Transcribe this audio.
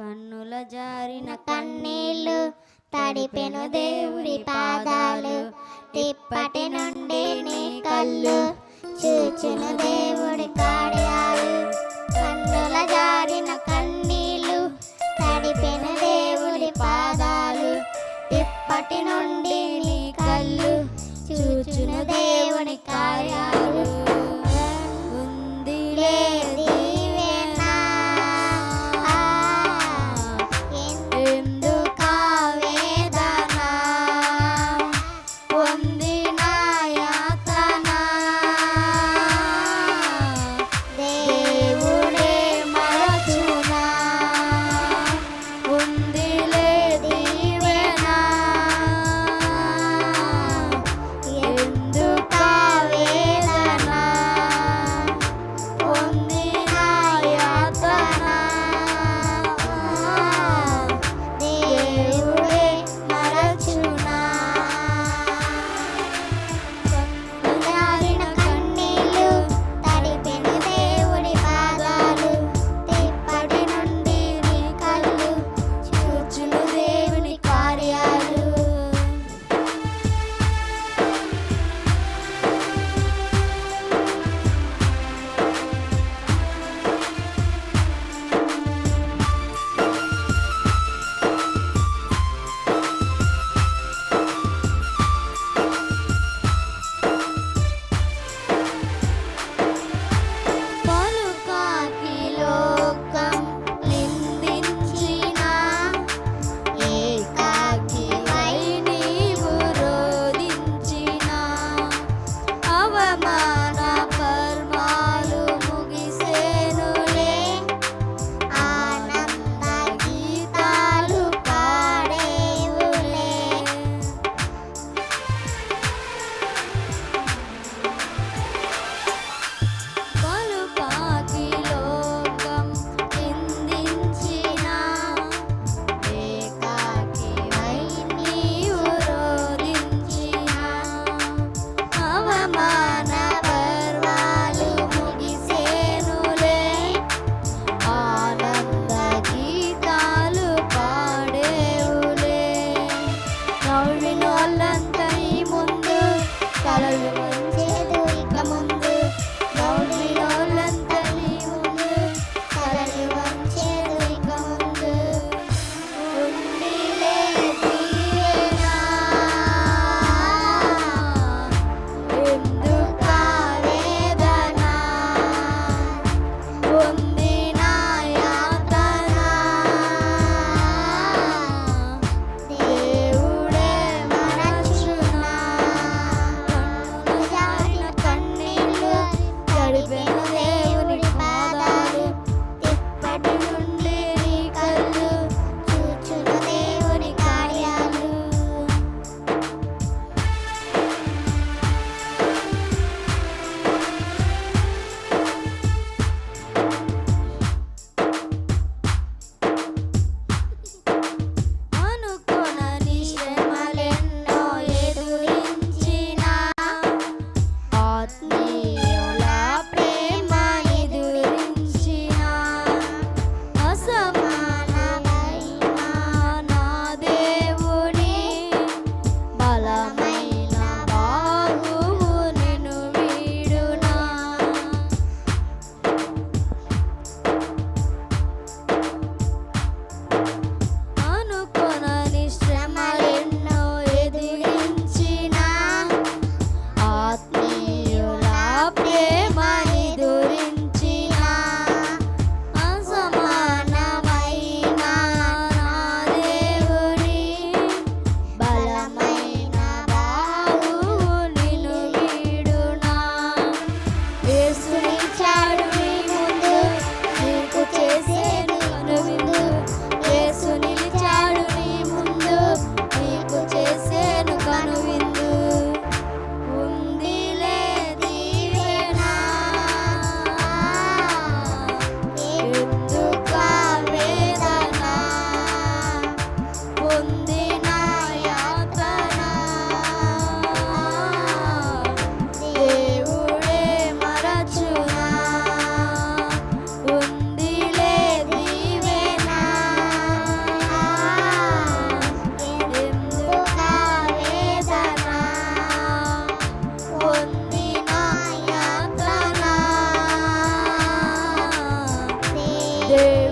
కన్నుల జారిన కన్నీళ్ళు తడిపెను దేవుడి పాదాలు. తిప్పటి నుండి నీ కళ్ళు చూచిన దేవుడి కార్యాలు. కన్నుల జారిన కన్నీళ్ళు తడిపెను దేవుడి పాదాలు. తిప్పటి నుండి నీ కళ్ళు చూచిన దేవుడి కార్యాలు day.